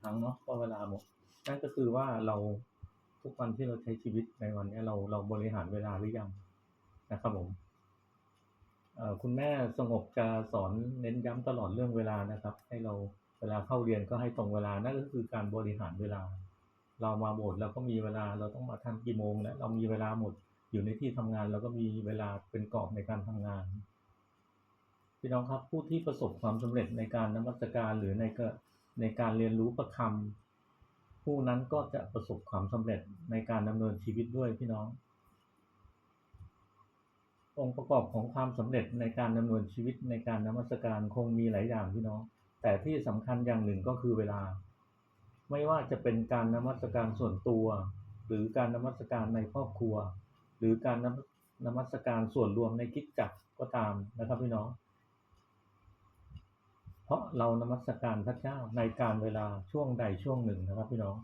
ครั้งเนาะก็เวลาหมดนั่นก็คือว่าเราทุกวันที่เราใช้ชีวิตในวันนี้เราเราบริหารเวลาหรือยังนะครับผมคุณแม่สงบจะสอนเน้นย้ำตลอดเรื่องเวลานะครับ ให้เราเวลาเข้าเรียนก็ให้ตรงเวลานั่นก็คือการบริหารเวลา เรามาโบสถ์เราก็มีเวลาเราต้องมาทันกี่โมงแล้วเรามีเวลาหมดอยู่ในที่ทำงานเราก็มีเวลาเป็นกรอบในการทำงานพี่น้องครับผู้ที่ประสบความสำเร็จในการนมัสการหรือในก็ ในการเรียนรู้ประคำผู้นั้นก็จะประสบความสำเร็จในการดำเนินชีวิตด้วยพี่น้อง องค์ประกอบของความสำเร็จในการดำเนินชีวิตในการนมัสการคงมีหลายอย่างพี่น้อง แต่ที่สำคัญอย่างหนึ่งก็คือเวลา ไม่ว่าจะเป็นการนมัสการส่วนตัว หรือการนมัสการในครอบครัว หรือการนมัสการส่วนรวมในกิจจักรก็ตามนะครับพี่น้อง เพราะเรานมัสการพระเจ้าในการเวลาช่วงใดช่วงหนึ่งนะครับพี่น้อง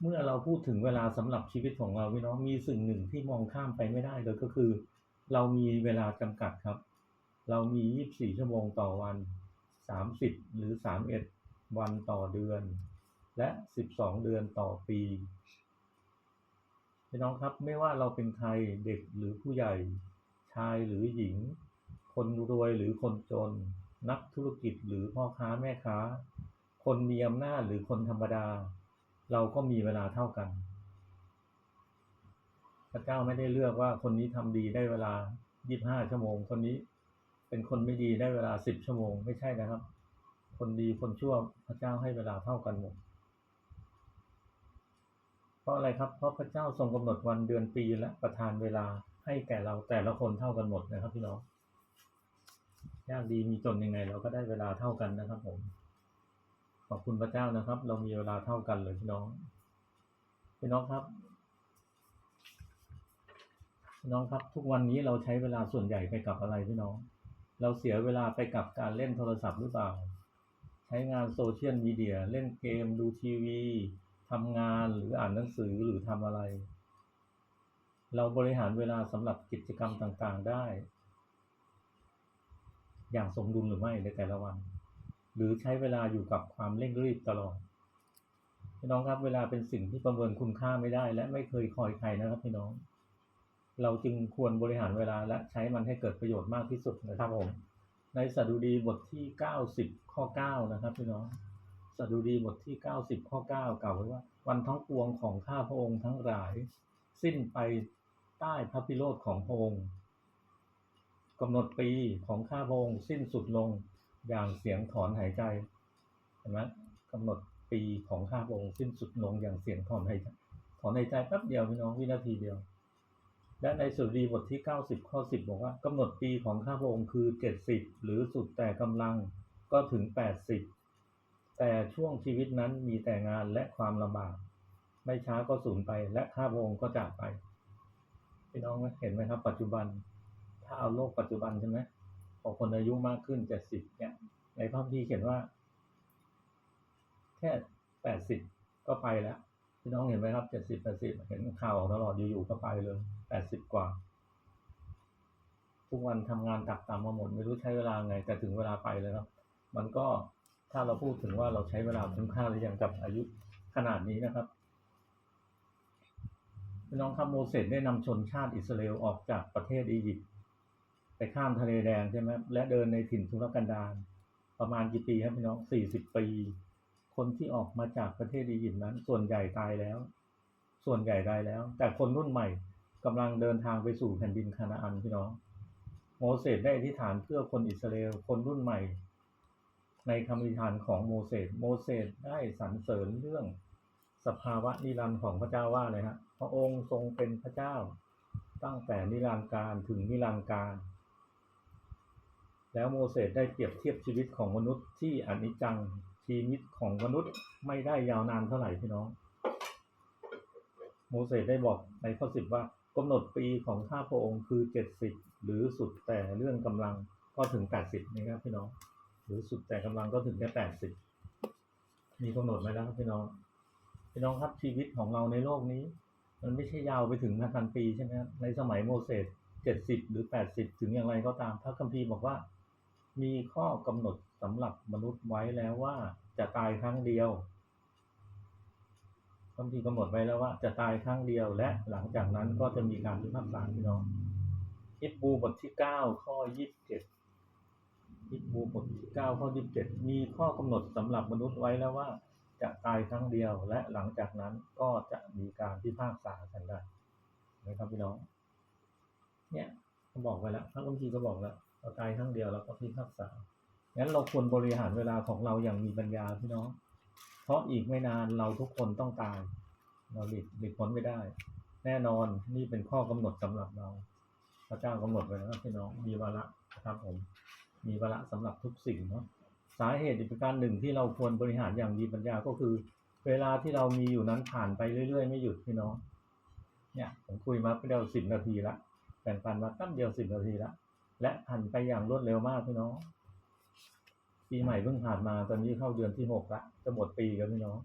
เมื่อเราพูดถึงเวลาสำหรับชีวิตของเราพี่น้องมีสิ่งหนึ่งที่มองข้ามไปไม่ได้เลยก็คือ เรามีเวลาจำกัดครับ เรามี 24 ชั่วโมงต่อวัน 30 หรือ 31 วันต่อเดือน และ 12 เดือนต่อปีพี่น้องครับไม่ว่าเราเป็นใครเด็กหรือผู้ใหญ่ ชายหรือหญิง คนรวยหรือคนจน นักธุรกิจหรือพ่อค้าแม่ค้า คนมีอำนาจหรือคนธรรมดา เราก็มีเวลาเท่ากัน พระเจ้าไม่ได้เลือกว่าคนนี้ทำดีได้เวลา 25 ชั่วโมง คนนี้เป็นคนไม่ดีได้เวลา 10 ชั่วโมง ไม่ใช่นะครับ คนดีคนชั่วพระเจ้าให้เวลาเท่ากันหมดเพราะอะไรครับเพราะพระเจ้าทรงกำหนดวันเดือนปีและประทานเวลาให้แก่เราแต่ละคนเท่ากันหมดนะครับพี่น้อง ยากดีมีจนยังไง เราก็ได้เวลาเท่ากันนะครับผม ขอบคุณพระเจ้านะครับ เรามีเวลาเท่ากันเลยพี่น้องพี่น้องครับพี่น้องครับทุกวันนี้เราใช้เวลาส่วนใหญ่ไปกับอะไรพี่น้อง เราเสียเวลาไปกับการเล่นโทรศัพท์หรือเปล่า ใช้งานโซเชียลมีเดียเล่นเกมดูทีวีทำงานหรืออ่านหนังสือหรือทำอะไร เราบริหารเวลาสำหรับกิจกรรมต่างๆได้ อย่างสมดุลหรือไม่ในแต่ละวัน หรือใช้เวลาอยู่กับความเร่งรีบตลอดพี่น้องครับเวลาเป็นสิ่งที่ประเมินคุณค่าไม่ได้ และไม่เคยคอยใครนะครับพี่น้อง เราจึงควรบริหารเวลาและใช้มันให้เกิดประโยชน์มากที่สุดนะครับผมในสดุดีบทที่ 90 ข้อ 9 นะครับพี่น้องสดุดีบทที่ 90 ข้อ 9 กล่าวไว้ว่า วันทั้งปวงของข้าพระองค์ทั้งหลาย สิ้นไปใต้พระพิโรธของพระองค์ กำหนดปีของข้าพระองค์สิ้นสุดลงอย่างเสียงถอนหายใจเห็นไหมกำหนดปีของข้าพระองค์สิ้นสุดลงอย่างเสียงถอนหายใจถอนหายใจแป๊บเดียวพี่น้องวินาทีเดียว และในสุดีบทที่ 90 ข้อ 10 บอกว่ากำหนดปีของข้าพระองค์คือ 70 หรือสุดแต่กำลังก็ถึง 80 แต่ช่วงชีวิตนั้นมีแต่งานและความลำบาก ไม่ช้าก็สูญไป และข้าพระองค์ก็จากไปพี่น้องเห็นไหมครับ ปัจจุบัน ถ้าเอาโลกปัจจุบันใช่ไหมพอคนอายุมากขึ้น70เนี่ยในพระคัมภีร์เขียนว่า แค่80ก็ไปแล้วพี่น้องเห็นไหมครับ70 80เห็นข่าวออกตลอดอยู่ๆก็ไปเลย80กว่า ทุกวันทำงานตักตามมาหมด ไม่รู้ใช้เวลาไง แต่ถึงเวลาไปเลยครับ มันก็ถ้าเราพูดถึงว่าเราใช้เวลาคุ้มค่าหรือยังกับอายุขนาดนี้นะครับพี่น้องครับโมเสสได้นำชนชาติอิสราเอลออกจากประเทศอียิปต์ ไปข้ามทะเลแดงใช่ไหมและเดินในถิ่นทุรกันดารประมาณกี่ปีครับพี่น้อง40ปี คนที่ออกมาจากประเทศอียิปต์นั้น ส่วนใหญ่ตายแล้ว ส่วนใหญ่ตายแล้ว แต่คนรุ่นใหม่กำลังเดินทางไปสู่แผ่นดินคานาอันพี่น้อง โมเสสได้อธิษฐานเพื่อคนอิสราเอลคนรุ่นใหม่ ในคำอธิษฐานของโมเสสโมเสสได้สรรเสริญเรื่องสภาวะนิรันดร์ของพระเจ้าว่าเลยฮะพระองค์ทรงเป็นพระเจ้า ตั้งแต่นิรันดร์การถึงนิรันดร์การ แล้วโมเสสได้เปรียบเทียบชีวิตของมนุษย์ที่อนิจจังชีวิตของมนุษย์ไม่ได้ยาวนานเท่าไหร่พี่น้อง โมเสสได้บอกในข้อสิบว่ากำหนดปีของข้าพระองค์คือเจ็ดสิบหรือสุดแต่เรื่องกำลังก็ถึงแปดสิบนะครับพี่น้อง หรือสุดแต่กำลังก็ถึงแค่แปดสิบมีกำหนดไหมแล้วครับพี่น้องพี่น้องครับชีวิตของเราในโลกนี้ มันไม่ใช่ยาวไปถึงพันพันปีใช่ไหมครับในสมัยโมเสสเจ็ดสิบหรือแปดสิบถึงอย่างไรก็ตามพระคัมภีร์บอกว่า มีข้อกำหนดสำหรับมนุษย์ไว้แล้วว่าจะตายครั้งเดียวคำที่กำหนดไว้แล้วว่าจะตายครั้งเดียวและหลังจากนั้นก็จะมีการพิพากษาพี่น้องอิบบูบทที่เก้าข้อยี่สิบเจ็ดอิบบูบทที่เก้าข้อยี่สิบเจ็ดมีข้อกำหนดสำหรับมนุษย์ไว้แล้วว่าจะตายครั้งเดียวและหลังจากนั้นก็จะมีการพิพากษากันได้นะครับพี่น้อง เนี่ยเขาบอกไว้แล้วพระคัมภีร์ก็บอกแล้ว เราตายครั้งเดียวแล้วก็พิพากษา งั้นเราควรบริหารเวลาของเราอย่างมีปัญญาพี่น้อง เพราะอีกไม่นานเราทุกคนต้องตาย เราหลีกหลีกพ้นไม่ได้ แน่นอนนี่เป็นข้อกำหนดสำหรับเรา พระเจ้ากำหนดไว้แล้วพี่น้อง มีวาระนะครับผม มีวาระสำหรับทุกสิ่งเนาะ สาเหตุอีกประการหนึ่งที่เราควรบริหารอย่างมีปัญญาก็คือ เวลาที่เรามีอยู่นั้นผ่านไปเรื่อย ๆ ไม่หยุดพี่น้อง เนี่ยผมคุยมาเดียวสิบนาทีละแบ่งปันมาตั้งเดียวสิบนาทีละ และผ่านไปอย่างรวดเร็วมากพี่น้องปีใหม่เพิ่งผ่านมาตอนนี้เข้าเดือนที่หกละจะหมดปีแล้วพี่น้อง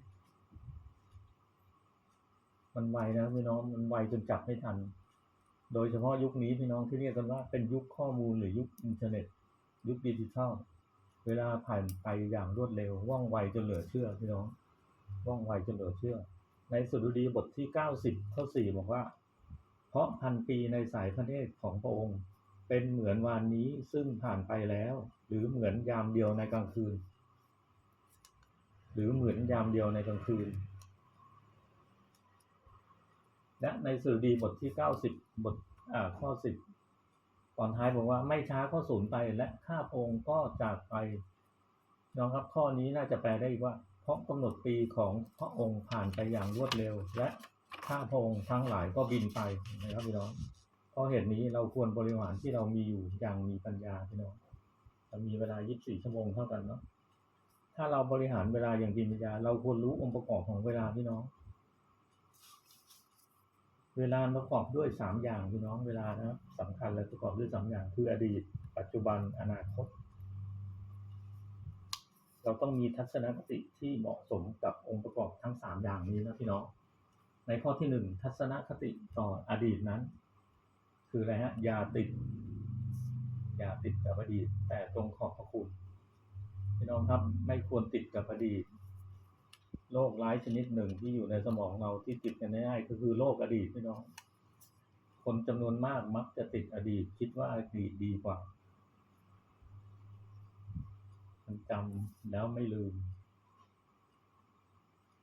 มันไวนะพี่น้องมันไวจนจับไม่ทัน โดยเฉพาะยุคนี้พี่น้องที่เรียกกันว่าเป็นยุคข้อมูลหรือยุคอินเทอร์เน็ต ยุคดิจิทัล เวลาผ่านไปอย่างรวดเร็ว ว่องไวจนเหลือเชื่อพี่น้องว่องไวจนเหลือเชื่อ ในสุดุดีบทที่เก้าสิบข้อสี่บอกว่า เพราะพันปีในสายพระเนตรของพระองค์ เป็นเหมือนวานนี้ซึ่งผ่านไปแล้ว หรือเหมือนยามเดียวในกลางคืน หรือเหมือนยามเดียวในกลางคืน และในสุดุดีบทที่เก้าสิบบทอ่าข้อสิบตอนท้ายบอกว่าไม่ช้าก็สูญไปและข้าพองค์ก็จากไปน้องครับข้อนี้น่าจะแปลได้อีกว่า เพราะกำหนดปีของพระองค์ผ่านไปอย่างรวดเร็ว และข้าพระองค์ทั้งหลายก็บินไปนะครับพี่น้อง เพราะเหตุนี้เราควรบริหารที่เรามีอยู่อย่างมีปัญญาพี่น้องเรามีเวลา 24 ชั่วโมงเท่ากันเนาะถ้าเราบริหารเวลาอย่างมีปัญญา เราควรรู้องค์ประกอบของเวลาพี่น้อง เวลาประกอบด้วยสามอย่างพี่น้องเวลานะครับสำคัญและประกอบด้วยสามอย่าง คืออดีต ปัจจุบันอนาคต เราต้องมีทัศนคติที่เหมาะสมกับองค์ประกอบทั้งสามอย่างนี้นะพี่น้องในข้อที่หนึ่งทัศนคติต่ออดีตนั้น คืออะไรฮะอย่าติดอย่าติดกับอดีตแต่ตรงขอบพระคุณพี่น้องครับไม่ควรติดกับอดีตโรคร้ายชนิดหนึ่งที่อยู่ในสมองเราที่ติดกันง่ายก็คือโรคอดีตพี่น้อง คนจำนวนมากมักจะติดอดีต คิดว่าอดีตดีกว่า มันจำแล้วไม่ลืม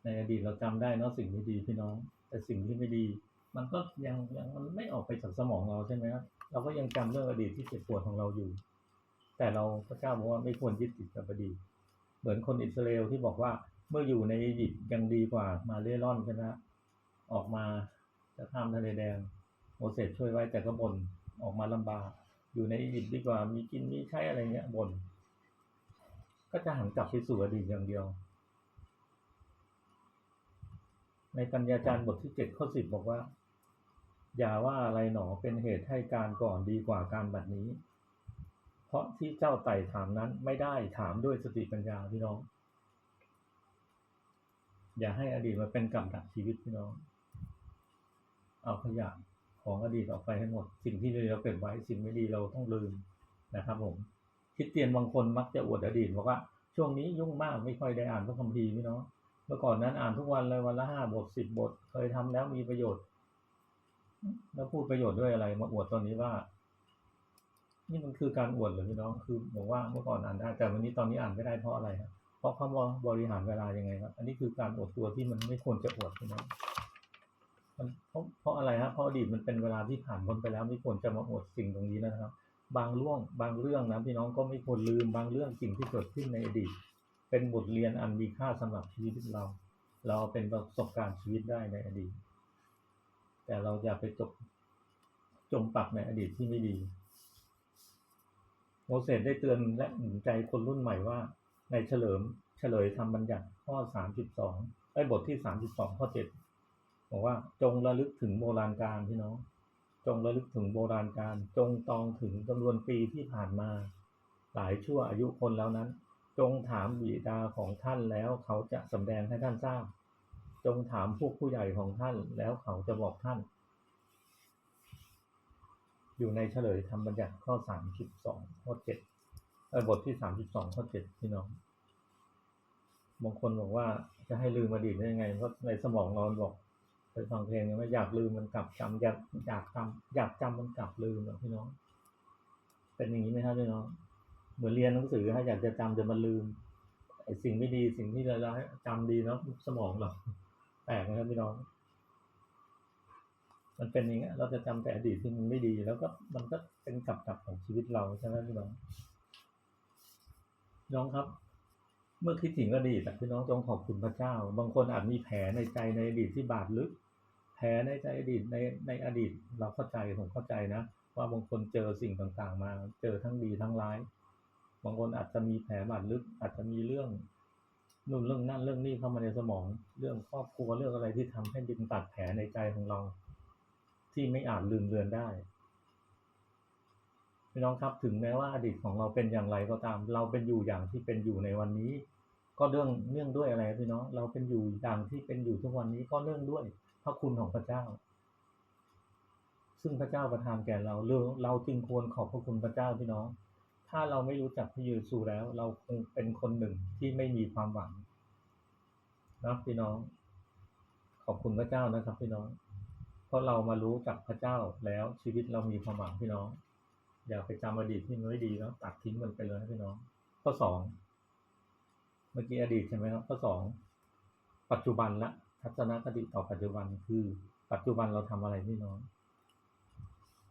ในอดีตเราจำได้เนอะสิ่งที่ดีพี่น้อง แต่สิ่งที่ไม่ดี มันก็ยังยังมันไม่ออกไปจากสมองเราใช่ไหมครับเราก็ยังจำเรื่องอดีตที่เจ็บปวดของเราอยู่ แต่เราพระเจ้าบอกว่าไม่ควรยึดติดกับอดีตเหมือนคนอิสราเอลที่บอกว่าเมื่ออยู่ในอียิปต์ยังดีกว่ามาเล่ร่อนใช่ไหมครับออกมาจะข้ามทะเลแดงโมเสสช่วยไว้แต่ก็บน่นออกมาลำบากอยู่ในอียิปต์ดีกว่ามีกินมีใช้อะไรเงี้ยบน่นก็จะหันกลับไปสู่อดีตอย่างเดียว ในปัญญาจารย์บทที่เจ็ดข้อสิบบอกว่า อย่าว่าอะไรหนอเป็นเหตุให้การก่อนดีกว่าการบัดนี้ เพราะที่เจ้าไต่ถามนั้นไม่ได้ถามด้วยสติปัญญาพี่น้อง อย่าให้อดีตมาเป็นกำดักชีวิตพี่น้อง เอาขยะของอดีตออกไปให้หมด สิ่งที่ดีเราเก็บไว้สิ่งไม่ดีเราต้องลืมนะครับผมคิดเตียนบางคนมักจะอวดอดีตบอกว่า ช่วงนี้ยุ่งมากไม่ค่อยได้อ่านพระคัมภีร์พี่น้องเมื่อก่อนนั้นอ่านทุกวันเลยวันละห้าบทสิบบท เคยทำแล้วมีประโยชน์ แล้วพูดประโยชน์ด้วยอะไรมาอวดตอนนี้ว่า นี่มันคือการอวดหรือพี่น้องคือบอกว่าเมื่อก่อนอ่านได้ แต่วันนี้ตอนนี้อ่านไม่ได้เพราะอะไรครับเพราะเขาบริหารเวลายังไงครับอันนี้คือการอวดตัวที่มันไม่ควรจะอวดพี่น้องมันเพราะเพราะอะไรครับเพราะอดีตมันเป็นเวลาที่ผ่านพ้นไปแล้วไม่ควรจะมาอวดสิ่งตรงนี้นะครับ บางเรื่องบางเรื่องนะพี่น้องก็ไม่ควรลืมบางเรื่องสิ่งที่เกิดขึ้นในอดีต เป็นบทเรียนอันมีค่าสำหรับชีวิตเรา เราเป็นประสบการณ์ชีวิตได้ในอดีต แต่เราอย่าไปจบจมปักในอดีตที่ไม่ดี โมเสสได้เตือนและหนุนใจคนรุ่นใหม่ว่า ในเฉลิมเฉลยธรรมบัญญัติข้อสามสิบสองไอ้บทที่สามสิบสองข้อเจ็ดบอกว่าจงระลึกถึงโบราณกาลพี่น้อง จงระลึกถึงโบราณกาลจงตองถึงจำนวนปีที่ผ่านมา หลายชั่วอายุคนแล้วนั้น จงถามบิดาของท่านแล้วเขาจะสำแดงให้ท่านทราบ จงถามพวกผู้ใหญ่ของท่าน แล้วเขาจะบอกท่าน อยู่ในเฉลยธรรมบัญญัติข้อสามสิบสองข้อเจ็ดบทที่สามสิบสองข้อเจ็ดพี่น้องบางคนบอกว่าจะให้ลืมอดีตได้ยังไง เพราะในสมองเราบอกไปฟังเพลงว่าอยากลืมมันกลับจำอยากอยากจำอยากจำมันกลับลืมอะพี่น้อง เป็นอย่างนี้ไหมครับพี่น้องเหมือนเรียนหนังสือฮะอยากจะจำจะมาลืมไอ้สิ่งไม่ดีสิ่งที่เราจำดีเนาะสมองเรา แปลกนะครับพี่น้อง มันเป็นอย่างเงี้ยเราจะจำแต่อดีตที่มันไม่ดี แล้วก็มันก็เป็นกับดักของชีวิตเราใช่ไหมพี่น้องน้องครับ เมื่อคิดถึงอดีตพี่น้องจงขอบคุณพระเจ้า บางคนอาจมีแผลในใจในอดีตที่บาดลึก แผลในใจอดีตในในอดีต เราเข้าใจผมเข้าใจนะว่าบางคนเจอสิ่งต่างๆ มา เจอทั้งดีทั้งร้าย บางคนอาจจะมีแผลบาดลึก อาจจะมีเรื่อง นู่นเรื่องนั่นเรื่องนี้เข้ามาในสมอง เรื่องครอบครัวเรื่องอะไรที่ทำให้ดินตัดแผลในใจของเรา ที่ไม่อาจลืมเลือนได้พี่น้องครับถึงแม้ว่าอดีตของเราเป็นอย่างไรก็ตาม เราเป็นอยู่อย่างที่เป็นอยู่ในวันนี้ ก็เรื่องเนื่องด้วยอะไรพี่น้องเราเป็นอยู่อย่างที่เป็นอยู่ทุกวันนี้ก็เนื่องด้วยพระคุณของพระเจ้า ซึ่งพระเจ้าประทานแก่เราเราเราจึงควรขอบพระคุณพระเจ้าพี่น้อง ถ้าเราไม่รู้จักพระเยซูแล้ว เราคงเป็นคนหนึ่งที่ไม่มีความหวังนะพี่น้อง ขอบคุณพระเจ้านะครับ พี่น้อง เพราะเรามารู้จักพระเจ้าแล้วชีวิตเรามีความหวังพี่น้อง อย่าไปจำอดีตที่มันไม่ดีแล้วตัดทิ้งมันไปเลยพี่น้อง ข้อสองเมื่อกี้อดีตใช่ไหมครับข้อสองปัจจุบันละทัศนคติต่อปัจจุบันคือ ปัจจุบันเราทำอะไรพี่น้อง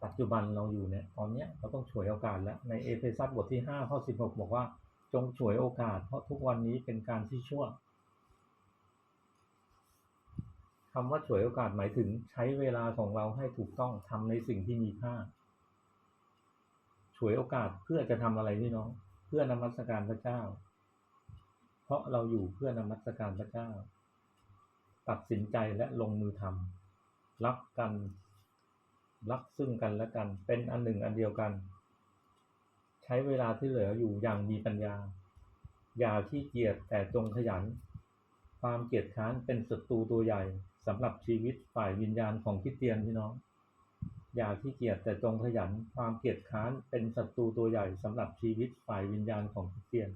ปัจจุบันเราอยู่เนี่ยตอนเนี้ยเราต้องฉวยโอกาสแล้วในเอเฟซัสบทที่ห้าข้อสิบหกบอกว่าจงฉวยโอกาส เพราะทุกวันนี้เป็นการที่ชั่วคำว่าฉวยโอกาสหมายถึงใช้เวลาของเราให้ถูกต้องทำในสิ่งที่มีค่าฉวยโอกาสเพื่อจะทำอะไรพี่น้อง เพื่อนมัสการพระเจ้า เพราะเราอยู่เพื่อนมัสการพระเจ้า ตัดสินใจและลงมือทำรักกัน รักซึ่งกันและกัน เป็นอันหนึ่งอันเดียวกัน ใช้เวลาที่เหลืออยู่อย่างมีปัญญา อย่าขี้เกียจแต่จงขยัน ความเกียจค้านเป็นศัตรูตัวใหญ่สำหรับชีวิตฝ่ายวิญญาณของคริสเตียนพี่น้อง อย่าขี้เกียจแต่จงขยัน ความเกียจค้านเป็นศัตรูตัวใหญ่สำหรับชีวิตฝ่ายวิญญาณของคริสเตียน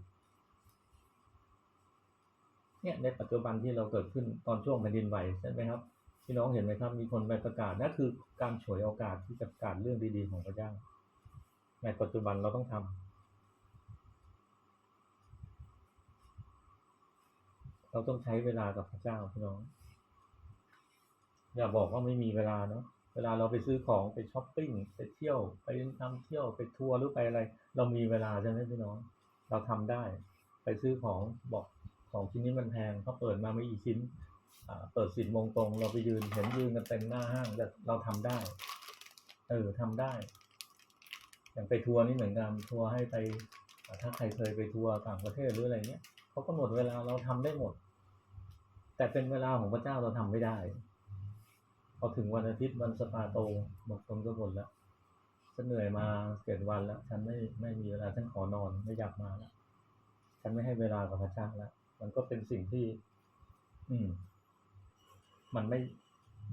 เนี่ยในปัจจุบันที่เราเกิดขึ้นตอนช่วงแผ่นดินไหวใช่ไหมครับ พี่น้องเห็นไหมครับ มีคนไปประกาศนั่นคือการฉวยโอกาสที่จะประกาศเรื่องดีๆของพระเจ้า ในปัจจุบันเราต้องทำเราต้องใช้เวลากับพระเจ้าพี่น้อง อย่าบอกว่าไม่มีเวลาเนาะเวลาเราไปซื้อของไปช้อปปิ้งไปเที่ยว ไปนำเที่ยวไปทัวร์หรือไปอะไร เรามีเวลาใช่ไหมพี่น้อง เราทำได้ ไปซื้อของบอกของชิ้นนี้มันแพงเขาเปิดมาไม่กี่ชิ้น เปิดสิบโมงตรงเราไปยืนเห็นยืนกันเต็มหน้าห้างแต่เราทำได้ เออทำได้ อย่างไปทัวร์นี่เหมือนกันทัวร์ให้ไป ถ้าใครเคยไปทัวร์ต่างประเทศหรืออะไรเงี้ยเขาก็หมดเวลาเราทำได้หมด แต่เป็นเวลาของพระเจ้าเราทำไม่ได้พอถึงวันอาทิตย์วันสปาโตบางคนก็บ่นแล้วฉันเหนื่อยมาเจ็ดวันแล้ว ฉันไม่ไม่มีเวลาฉันขอนอนไม่อยากมาแล้วฉันไม่ให้เวลากับพระเจ้าแล้วมันก็เป็นสิ่งที่ อืม มันไม่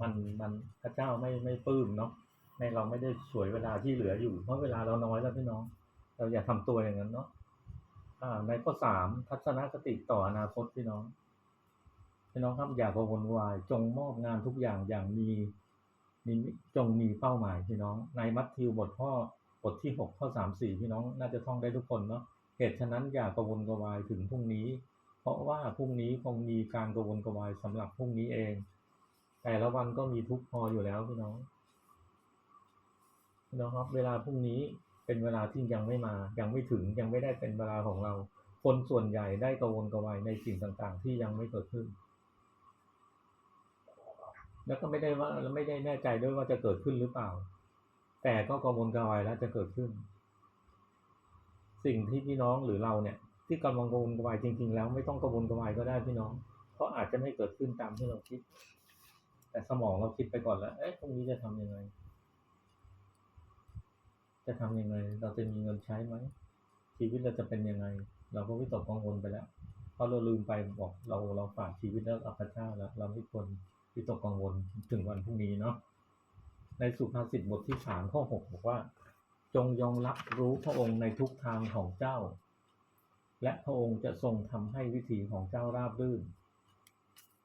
มันมันพระเจ้าไม่ไม่ปลื้มเนาะในเราไม่ได้สวยเวลาที่เหลืออยู่ เพราะเวลาเราน้อยแล้วพี่น้อง เราอย่าทำตัวอย่างนั้นเนาะอ่าในข้อสามทัศนคติต่ออนาคตพี่น้องพี่น้องครับอย่ากังวลวาย จงมอบงานทุกอย่างอย่างมีมีจงมีเป้าหมายพี่น้อง ในมัทธิวบทข้อบทที่หกข้อสามสี่พี่น้องน่าจะท่องได้ทุกคนเนาะเหตุฉะนั้นอย่ากังวลกวายถึงพรุ่งนี้ เพราะว่าพรุ่งนี้คงมีการกังวลกวายสำหรับพรุ่งนี้เอง แต่ละวันก็มีทุกพออยู่แล้วพี่น้องพี่น้องครับ เวลาพรุ่งนี้เป็นเวลาที่ยังไม่มา ยังไม่ถึงยังไม่ได้เป็นเวลาของเรา คนส่วนใหญ่ได้กังวลกังวายในสิ่งต่างๆ ที่ยังไม่เกิดขึ้น แล้วก็ไม่ได้ว่าไม่ได้แน่ใจด้วยว่าจะเกิดขึ้นหรือเปล่า แต่ก็กังวลกังวายแล้วจะเกิดขึ้น สิ่งที่พี่น้องหรือเราเนี่ย ที่กำลังกังวลกวายจริง ๆ แล้วไม่ต้องกังวลกังวายก็ได้พี่น้อง เพราะอาจจะไม่เกิดขึ้นตามที่เราคิด แต่สมองเราคิดไปก่อนแล้ว เอ๊ะตรงนี้จะทำยังไง จะทำยังไง เราจะมีเงินใช้ไหม ชีวิตเราจะเป็นยังไง เราก็วิตกกังวลไปแล้ว เพราะเราลืมไปบอกเราเราฝากชีวิตแล้วกับพระเจ้าแล้ว เราไม่ควรวิตกกังวลถึงวันพรุ่งนี้เนาะ ในสุภาษิตบทที่สามข้อหกบอกว่า จงยอมรับรู้พระองค์ในทุกทางของเจ้า และพระองค์จะทรงทำให้วิถีของเจ้าราบรื่น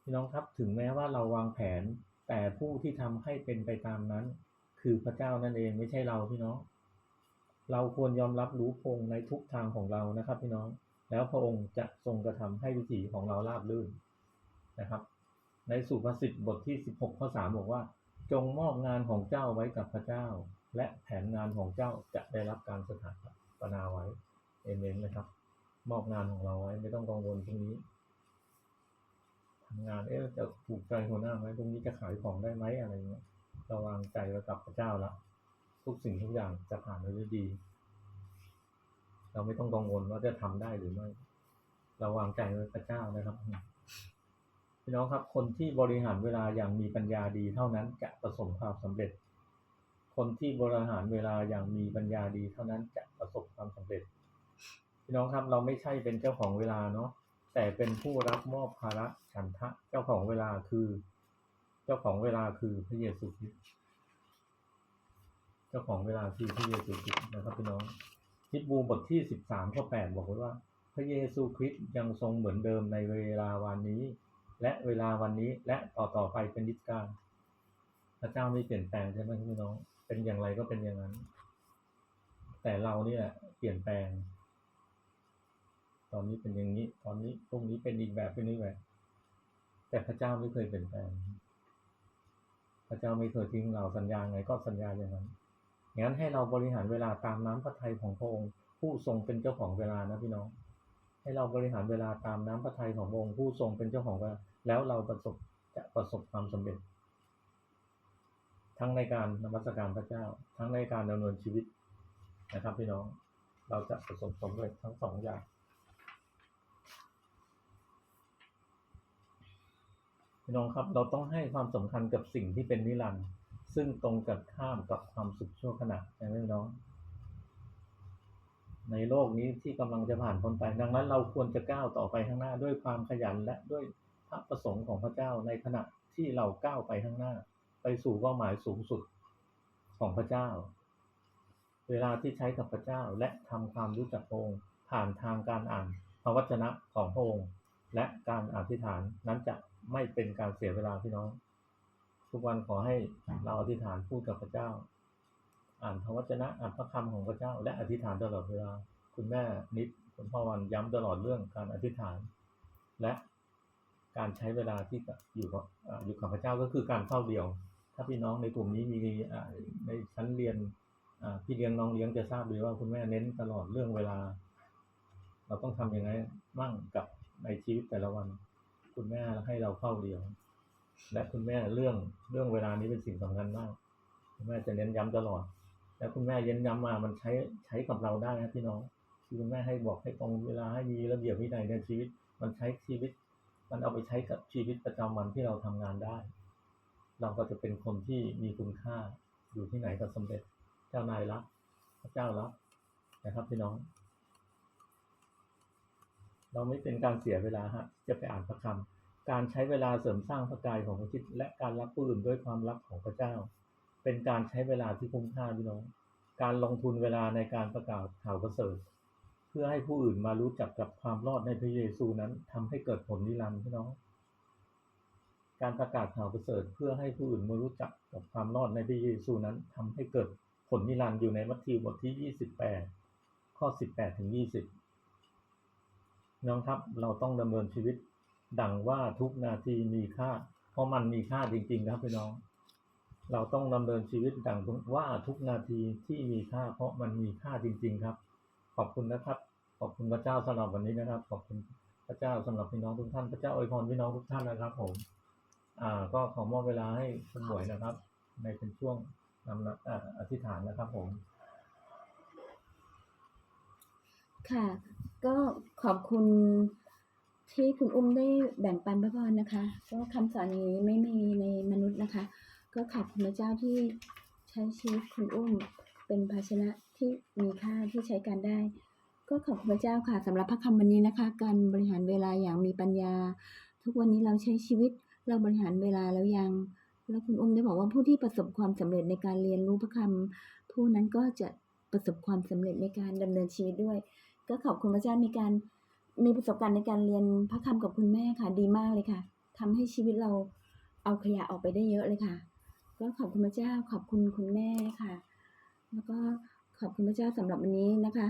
พี่น้องครับถึงแม้ว่าเราวางแผน แต่ผู้ที่ทำให้เป็นไปตามนั้น คือพระเจ้านั่นเองไม่ใช่เราพี่น้อง เราควรยอมรับรู้พงในทุกทางของเรานะครับ พี่น้องแล้วพระองค์จะทรงกระทำให้วิถีของเราราบรื่นนะครับ ในสุภาษิตบทที่ 16ข้อ3บอกว่า จงมอบงานของเจ้าไว้กับพระเจ้า และแผนงานของเจ้าจะได้รับการสถาปนาไว้เอเมนนะครับ มอบงานของเราไว้ไม่ต้องกังวลตรงนี้ งานเอ๊ะจะถูกใจหัวหน้าไหมตรงนี้จะขายของได้ไหมอะไรเงี้ยเราวางใจไว้กับพระเจ้าละทุกสิ่งทุกอย่างจะผ่านไปด้วยดี เราไม่ต้องกังวลว่าจะทำได้หรือไม่เราวางใจไว้พระเจ้านะครับพี่น้องครับ คนที่บริหารเวลาอย่างมีปัญญาดีเท่านั้นจะประสบความสำเร็จ คนที่บริหารเวลาอย่างมีปัญญาดีเท่านั้นจะประสบความสำเร็จพี่น้องครับเราไม่ใช่เป็นเจ้าของเวลาเนาะ แต่เป็นผู้รับมอบภาระฉันทะเจ้าของเวลาคือ เจ้าของเวลาคือพระเยซูคริสต์เจ้าของเวลาคือพระเยซูคริสต์นะครับพี่น้องฮิบรูบทที่สิบสามข้อแปดบอกไว้ว่า พระเยซูคริสต์ยังทรงเหมือนเดิมในเวลาวันนี้ และเวลาวันนี้และต่อต่อไปเป็นนิจการพระเจ้าไม่เปลี่ยนแปลงใช่ไหมพี่น้อง เป็นอย่างไรก็เป็นอย่างนั้น แต่เราเนี่ยเปลี่ยนแปลง อนนี้เป็นอย่างนี้ ตอนนี้พรุ่งนี้เป็นอีกแบบเป็นอีกแบบ แต่พระเจ้าไม่เคยเปลี่ยนแปลง พระเจ้าไม่เคยทิ้งเราสัญญาไงก็สัญญาอย่างนั้น งั้นให้เราบริหารเวลาตามน้ำพระทัยของพระองค์ผู้ทรงเป็นเจ้าของเวลานะพี่น้อง ให้เราบริหารเวลาตามน้ำพระทัยของพระองค์ผู้ทรงเป็นเจ้าของเวลาแล้วเราประสบจะประสบความสำเร็จ ทั้งในการนมัสการพระเจ้า ทั้งในการดำเนินชีวิตนะครับพี่น้องเราจะประสบความสำเร็จทั้งสองอย่าง พี่น้องครับเราต้องให้ความสำคัญกับสิ่งที่เป็นนิรันดร์ซึ่งตรงกันข้ามกับความสุขชั่วขณะใช่ไหมพี่น้อง ในโลกนี้ที่กำลังจะผ่านพ้นไป ดังนั้นเราควรจะก้าวต่อไปข้างหน้าด้วยความขยันและด้วยพระประสงค์ของพระเจ้าในขณะที่เราก้าวไปข้างหน้า ไปสู่เป้าหมายสูงสุดของพระเจ้า เวลาที่ใช้กับพระเจ้าและทำความรู้จักพระองค์ผ่านทางการอ่านพระวจนะของพระองค์และการอธิษฐานนั้นจะ ไม่เป็นการเสียเวลาพี่น้อง ทุกวันขอให้เราอธิษฐานพูดกับพระเจ้า อ่านพระวจนะอ่านพระคำของพระเจ้า และอธิษฐานตลอดเวลา คุณแม่นิดคุณพ่อวันย้ำตลอดเรื่องการอธิษฐาน และการใช้เวลาที่อยู่กับอยู่กับพระเจ้าก็คือการเฝ้าเดี่ยว ถ้าพี่น้องในกลุ่มนี้มีในชั้นเรียนพี่เลี้ยงน้องเลี้ยงจะทราบดีว่าคุณแม่เน้นตลอดเรื่องเวลา เราต้องทำยังไงมั่งกับในชีวิตแต่ละวัน คุณแม่ให้เราเฝ้าเดียว และคุณแม่เรื่องเรื่องเวลานี้เป็นสิ่งสำคัญมากคุณแม่จะเน้นย้ำตลอด แล้วคุณแม่เน้นย้ำมามันใช้ใช้กับเราได้นะพี่น้องที่คุณแม่ให้บอกให้ตรงเวลาให้มีระเบียบวินัยในชีวิต มันใช้ชีวิต มันเอาไปใช้กับชีวิตประจำวันที่เราทำงานได้ เราก็จะเป็นคนที่มีคุณค่าอยู่ที่ไหนก็สำเร็จ เจ้านายรักพระเจ้ารักนะครับพี่น้อง เราไม่เป็นการเสียเวลาฮะจะไปอ่านพระคำการใช้เวลาเสริมสร้างพระกายของพระคิดและการรักผู้อื่นด้วยความรักของพระเจ้า เป็นการใช้เวลาที่คุ้มค่าพี่น้อง การลงทุนเวลาในการประกาศข่าวประเสริฐ เพื่อให้ผู้อื่นมารู้จักกับความรอดในพระเยซูนั้นทำให้เกิดผลนิรันดร์พี่น้องการประกาศข่าวประเสริฐเพื่อให้ผู้อื่นมารู้จักกับความรอดในพระเยซูนั้นทำให้เกิดผลนิรันดร์อยู่ในมัทธิวบทที่ 28 ข้อ 18ถึง20 น้องครับเราต้องดำเนินชีวิต ดังว่าทุกนาทีมีค่า เพราะมันมีค่าจริงๆครับพี่น้อง เราต้องดำเนินชีวิตดังว่าทุกนาทีที่มีค่า เพราะมันมีค่าจริง ๆครับ ขอบคุณนะครับ ขอบคุณพระเจ้าสำหรับวันนี้นะครับ ขอบคุณพระเจ้าสำหรับพี่น้องทุกท่าน พระเจ้าอวยพรพี่น้องทุกท่านนะครับ ผม อ่า ก็ขอมอบเวลาให้คุณหมวยนะครับ ในเป็นช่วงนำนะอ่าอธิษฐานนะครับผม ค่ะ ก็ขอบคุณที่คุณอุ้มได้แบ่งปันพระพรนะคะ ก็คำสอนนี้ไม่มีในมนุษย์นะคะ ก็ขอบคุณพระเจ้าที่ใช้ชีวิตคุณอุ้มเป็นภาชนะที่มีค่าที่ใช้การได้ ก็ขอบคุณพระเจ้าค่ะสำหรับพระคำวันนี้นะคะ การบริหารเวลาอย่างมีปัญญา ทุกวันนี้เราใช้ชีวิตเราบริหารเวลาแล้วยัง แล้วคุณอุ้มได้บอกว่าผู้ที่ประสบความสำเร็จในการเรียนรู้พระคำผู้นั้นก็จะประสบความสำเร็จในการดำเนินชีวิตด้วย ก็ขอบคุณพระเจ้ามีการมีประสบการณ์ในการเรียนพระคำกับคุณแม่ค่ะ ดีมากเลยค่ะทำให้ชีวิตเราเอาขยะออกไปได้เยอะเลยค่ะ ก็ขอบคุณพระเจ้าขอบคุณคุณแม่ค่ะ แล้วก็ขอบคุณพระเจ้าสำหรับวันนี้นะคะ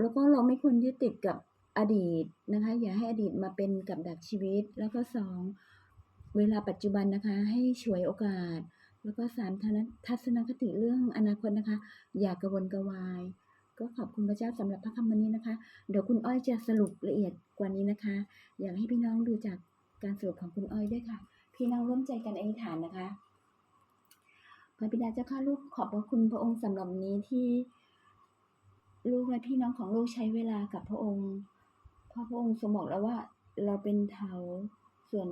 แล้วก็เราไม่ควรยึดติดกับอดีตนะคะ อย่าให้อดีตมาเป็นกับดักชีวิต แล้วก็สองเวลาปัจจุบันนะคะ ให้ฉวยโอกาส แล้วก็สามทัศนทัศนคติเรื่องอนาคตนะคะ อย่ากระวนกระวาย ก็ขอบคุณพระเจ้าสำหรับพระคำวันนี้นะคะ เดี๋ยวคุณอ้อยจะสรุปละเอียดกว่านี้นะคะ อยากให้พี่น้องดูจากการสรุปของคุณอ้อยด้วยค่ะ พี่น้องร่วมใจกันอธิษฐานนะคะ พระบิดาเจ้าข้าลูกขอบพระคุณพระองค์สำหรับนนี้ที่ลูกและพี่น้องของลูกใช้เวลากับพระองค์เพราะพระองค์ทรงบอกแล้วว่าเราเป็นเถาส่วน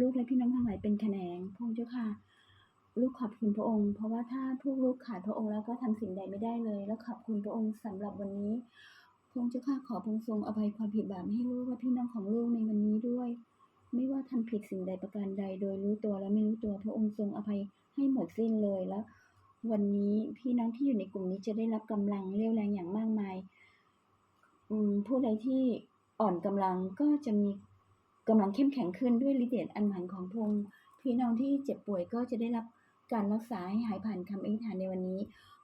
ลูกและพี่น้องทั้งหลายเป็นแขนงพระองค์เจ้าค่ะ ลูกขอบคุณพระองค์ เพราะว่าถ้าพวกลูกขาดพระองค์แล้วก็ทำสิ่งใดไม่ได้เลย แล้วขอบคุณพระองค์สำหรับวันนี้พระองค์เจ้าค่ะขอพระองค์ทรงอภัยความผิดบาปให้ลูกและพี่น้องของลูกในวันนี้ด้วย ไม่ว่าทำผิดสิ่งใดประการใดโดยรู้ตัวและไม่รู้ตัวพระองค์ทรงอภัยให้หมดสิ้นเลยแล้ว วันนี้พี่น้องที่อยู่ในกลุ่มนี้จะได้รับกำลังเรี่ยวแรงอย่างมากมายผู้ใดที่อ่อนกำลังก็จะมีกำลังเข้มแข็งขึ้นด้วยฤทธิ์เดชอันหมันของพระองค์พี่น้องที่เจ็บป่วยก็จะได้รับ การรักษาให้หายผ่านคำอธิษฐานในวันนี้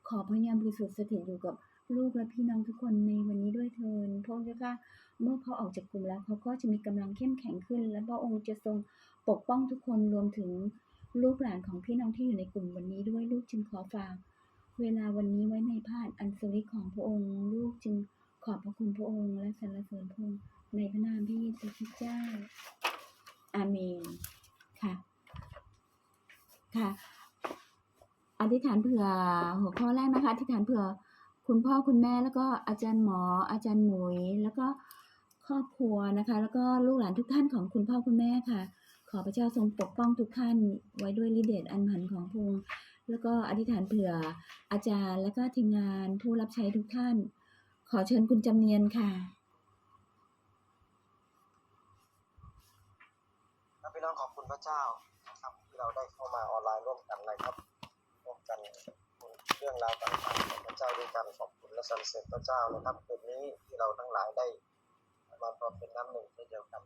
ขอพระยามบริสุทธิ์สถิตอยู่กับลูกและพี่น้องทุกคนในวันนี้ด้วยเถินพระองค์เจ้าค่ะเมื่อเขาออกจากกลุ่มแล้วเขาก็จะมีกำลังเข้มแข็งขึ้น และพระองค์จะทรงปกป้องทุกคนรวมถึงลูกหลานของพี่น้องที่อยู่ในกลุ่มวันนี้ด้วยลูกจึงขอฝาก เวลาวันนี้ไว้ในพระหัตถ์อันสริของพระองค์ ลูกจึงขอบพระคุณพระองค์ และสรรเสริญพระองค์ในพระนามพระเยซูคริสต์เจ้าอาเมนค่ะค่ะ อธิษฐานเผื่อหัวข้อแรกนะคะ อธิษฐานเผื่อคุณพ่อคุณแม่แล้วก็อาจารย์หมอ อาจารย์หมวยแล้วก็ครอบครัวนะคะ แล้วก็ลูกหลานทุกท่านของคุณพ่อคุณแม่ค่ะ ขอพระเจ้าทรงปกป้องทุกท่านไว้ด้วยฤทธิ์เดชอันหันของพงค์แล้วก็อธิษฐานเผื่ออาจารย์และก็ทีมงานผู้รับใช้ทุกท่าน ขอเชิญคุณจำเนียนค่ะพี่น้องขอบคุณพระเจ้านะครับที่เราได้เข้ามาออนไลน์ร่วมกันนะครับ กันเรื่องราวต่างๆของพระเจ้าด้วยกันขอบคุณและสรรเสริญพระเจ้านะครับคืนนี้ที่เราทั้งหลายได้มาพร้อมเป็นน้ำหนึ่งเช่นเดียวกัน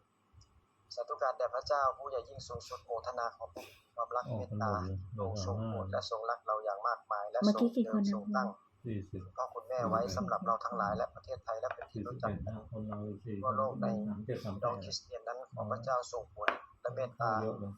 สาธุการแด่พระเจ้าผู้ใหญ่ยิ่งสูงสุดโมทนาขอบคุณความรักออเมกตกันหมตาดเลยทรงทรงโปรดและทรงรักเราอย่างมากมาย และเมื่อทรกี้งกี่คนนะทรงตั้งสี่สิบพ่อคุณแม่ไว้สำหรับเราทั้งหลายและประเทศไทยและเป็นที่สี่สิรู้บจักเอ็ดนะคนเราสี่ทั่วโลกในสามเจ็ดสามแปน้องดคริสเตียนนั้นขอพระเจ้าทรงโปรดและเมตตาเยอะเลย